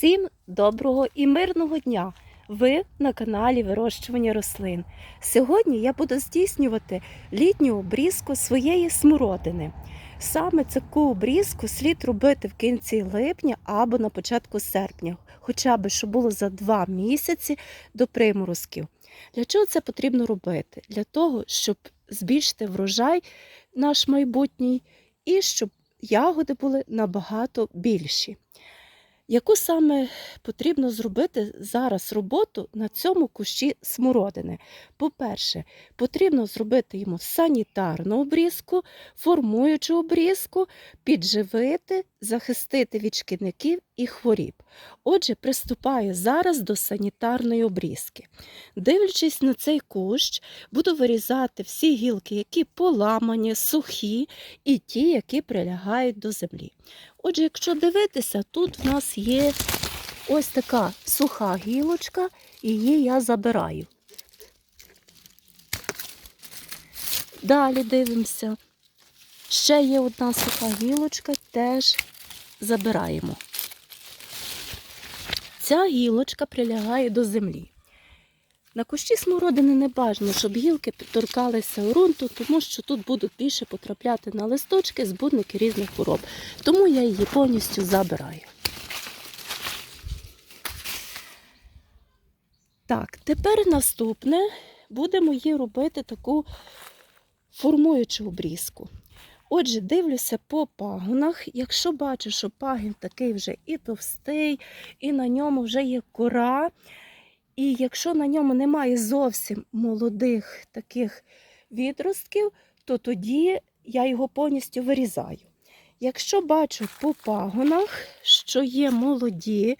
Всім доброго і мирного дня! Ви на каналі Вирощування рослин. Сьогодні я буду здійснювати літню обрізку своєї смородини. Саме таку обрізку слід робити в кінці липня або на початку серпня, хоча б щоб було за два місяці до приморозків. Для чого це потрібно робити? Для того, щоб збільшити врожай наш майбутній і щоб ягоди були набагато більші. Яку саме потрібно зробити зараз роботу на цьому кущі смородини? По-перше, потрібно зробити йому санітарну обрізку, формуючу обрізку, підживити, захистити від шкідників і хворіб. Отже, приступаю зараз до санітарної обрізки. Дивлячись на цей кущ, буду вирізати всі гілки, які поламані, сухі, і ті, які прилягають до землі. Отже, якщо дивитися, тут в нас є ось така суха гілочка, її я забираю. Далі дивимося. Ще є одна суха гілочка, теж забираємо. Ця гілочка прилягає до землі. На кущі смородини не бажано, щоб гілки торкалися ґрунту, тому що тут будуть більше потрапляти на листочки збудники різних хвороб. Тому я її повністю забираю. Так, тепер наступне будемо її робити таку формуючу обрізку. Отже, дивлюся по пагонах. Якщо бачу, що пагін такий вже і товстий, і на ньому вже є кора, і якщо на ньому немає зовсім молодих таких відростків, то тоді я його повністю вирізаю. Якщо бачу по пагонах, що є молоді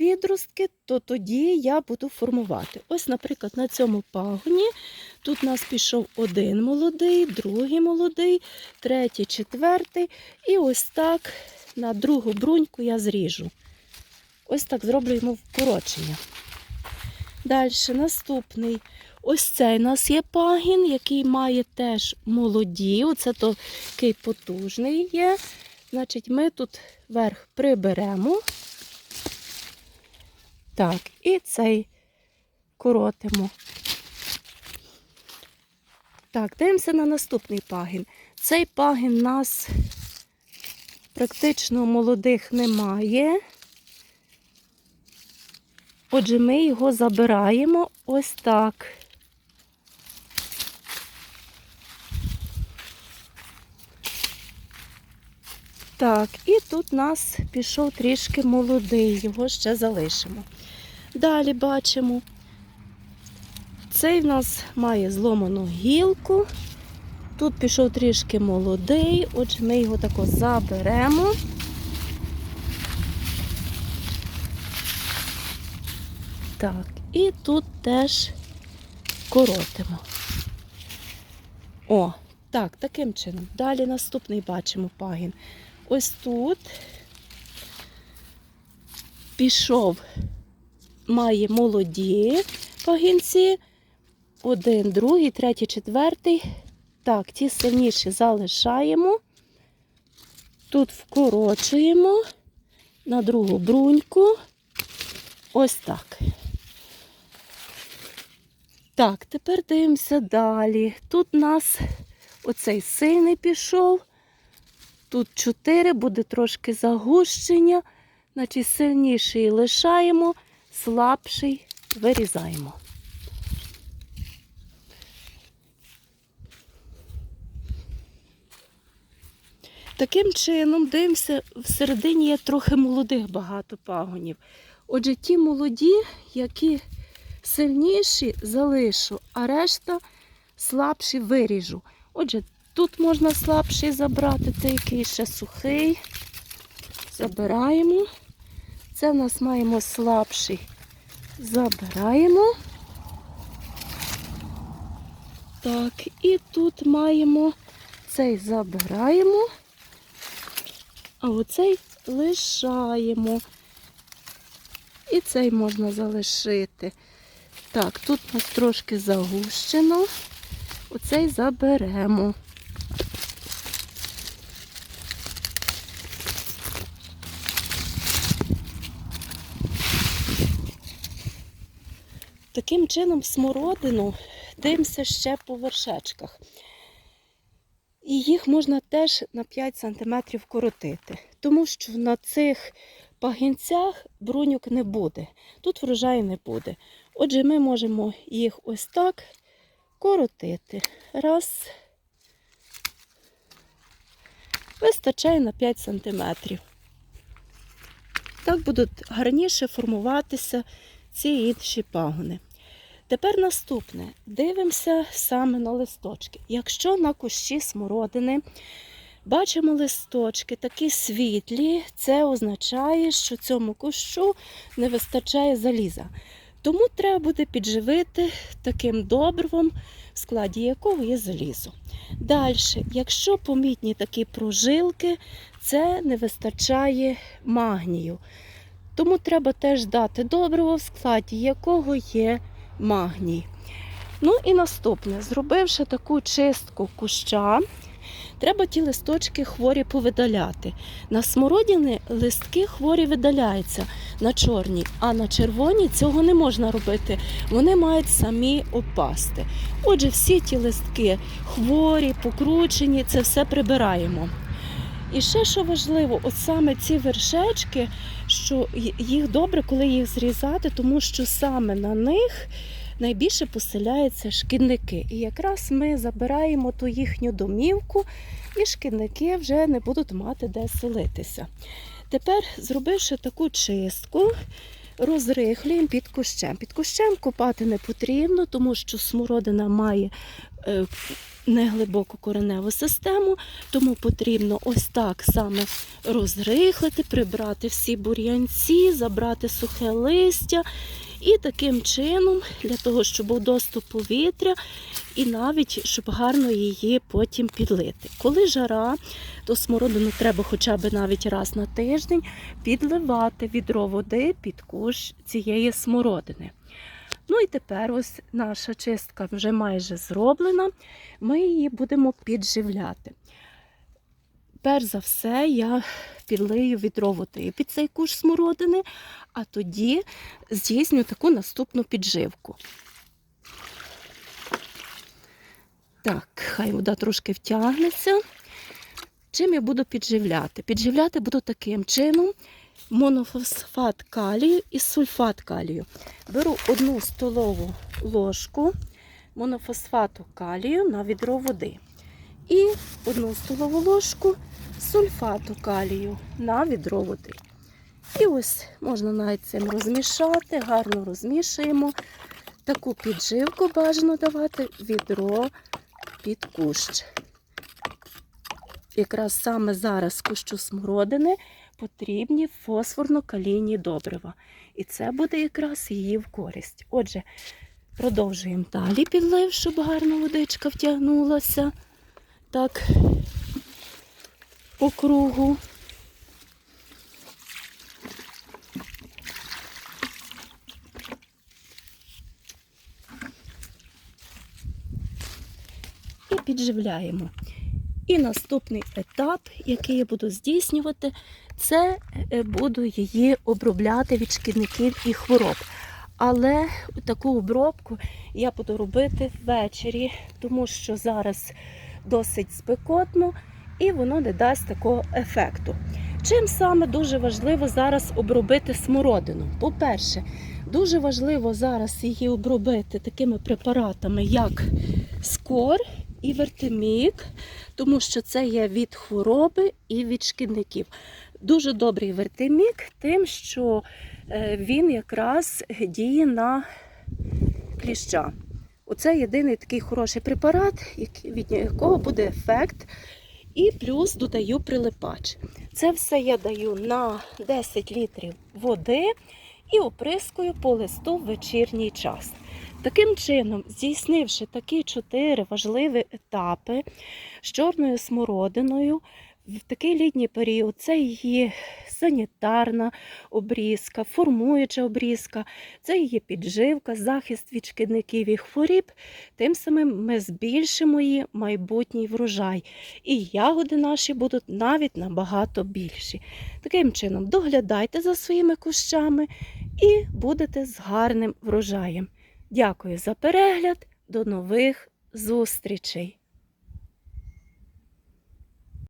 відростки, то тоді я буду формувати. Ось, наприклад, на цьому пагоні тут у нас пішов один молодий, другий молодий, третій, четвертий. І ось так на другу бруньку я зріжу. Ось так зроблю йому вкорочення. Далі наступний. Ось цей у нас є пагін, який має теж молоді. Оце такий потужний є. Значить, ми тут верх приберемо. Так, і цей коротимо. Так, дивимося на наступний пагін. Цей пагін у нас практично молодих немає. Отже, ми його забираємо ось так. Так, і тут у нас пішов трішки молодий, його ще залишимо. Далі бачимо, цей в нас має зломану гілку. Тут пішов трішки молодий, отже, ми його тако заберемо. Так, і тут теж коротимо. О, так, таким чином. Далі наступний бачимо пагін. Ось тут пішов, має молоді пагінці. Один, другий, третій, четвертий. Так, ті сильніші залишаємо. Тут вкорочуємо на другу бруньку. Ось так. Так, тепер дивимося далі. Тут у нас оцей синий пішов. Тут 4, буде трошки загущення. Значить, сильніший лишаємо, слабший вирізаємо. Таким чином, дивимося, всередині є трохи молодих багато пагонів. Отже, ті молоді, які сильніші, залишу, а решта слабші виріжу. Отже, тут можна слабший забрати, цей який ще сухий. Забираємо. Це в нас маємо слабший. Забираємо. Так, і тут маємо цей забираємо, а оцей лишаємо. І цей можна залишити. Так, тут у нас трошки загущено. Оцей заберемо. Таким чином смородину димся ще по вершечках. І їх можна теж на 5 см коротити, тому що на цих пагінцях бруньок не буде. Тут врожаю не буде. Отже, ми можемо їх ось так коротити. Раз. Вистачає на 5 см. Так будуть гарніше формуватися ці інші пагони. Тепер наступне. Дивимося саме на листочки. Якщо на кущі смородини бачимо листочки такі світлі, це означає, що цьому кущу не вистачає заліза. Тому треба буде підживити таким добривом, в складі якого є залізо. Далі, якщо помітні такі прожилки, це не вистачає магнію. Тому треба теж дати добриво, в складі якого є магній. Ну і наступне, зробивши таку чистку куща, треба ті листочки хворі повидаляти. На смородіни листки хворі видаляються на чорні, а на червоні цього не можна робити. Вони мають самі опасти. Отже, всі ті листки хворі, покручені, це все прибираємо. І ще що важливо, от саме ці вершечки, що їх добре, коли їх зрізати, тому що саме на них найбільше поселяються шкідники. І якраз ми забираємо ту їхню домівку, і шкідники вже не будуть мати де селитися. Тепер, зробивши таку чистку, розрихлюємо під кущем. Під кущем копати не потрібно, тому що смородина має неглибоку кореневу систему, тому потрібно ось так саме розрихлити, прибрати всі бур'янці, забрати сухе листя. І таким чином, для того, щоб був доступ повітря, і навіть щоб гарно її потім підлити. Коли жара, то смородину треба хоча б навіть раз на тиждень підливати відро води під кущ цієї смородини. Ну і тепер ось наша чистка вже майже зроблена. Ми її будемо підживляти. Перш за все, я підлию відро води під цей куш смородини, а тоді здійсню таку наступну підживку. Так, хай вода трошки втягнеться. Чим я буду підживляти? Підживляти буду таким чином: монофосфат калію і сульфат калію. Беру одну столову ложку монофосфату калію на відро води. І одну столову ложку сульфату калію на відро води. І ось можна навіть цим розмішати, гарно розмішуємо. Таку підживку бажано давати відро під кущ. Якраз саме зараз кущу смородини потрібні фосфорно-калійні добрива. І це буде якраз її в користь. Отже, продовжуємо далі підлив, щоб гарно водичка втягнулася. Так, по кругу. І підживляємо. І наступний етап, який я буду здійснювати, це е, буду її обробляти від шкідників і хвороб. Але таку обробку я буду робити ввечері, тому що зараз досить спекотно і воно не дасть такого ефекту. Чим саме дуже важливо зараз обробити смородину? По-перше, дуже важливо зараз її обробити такими препаратами, як скор і вертимік, тому що це є від хвороби і від шкідників. Дуже добрий вертимік, тим, що е, він якраз діє на кліща. Оце єдиний такий хороший препарат, від якого буде ефект. І плюс додаю прилипач. Це все я даю на 10 літрів води і оприскую по листу в вечірній час. Таким чином, здійснивши такі чотири важливі етапи з чорною смородиною, в такий літній період це її санітарна обрізка, формуюча обрізка, це її підживка, захист від шкідників і хворіб. Тим самим ми збільшимо її майбутній врожай. І ягоди наші будуть навіть набагато більші. Таким чином, доглядайте за своїми кущами і будете з гарним врожаєм. Дякую за перегляд. До нових зустрічей!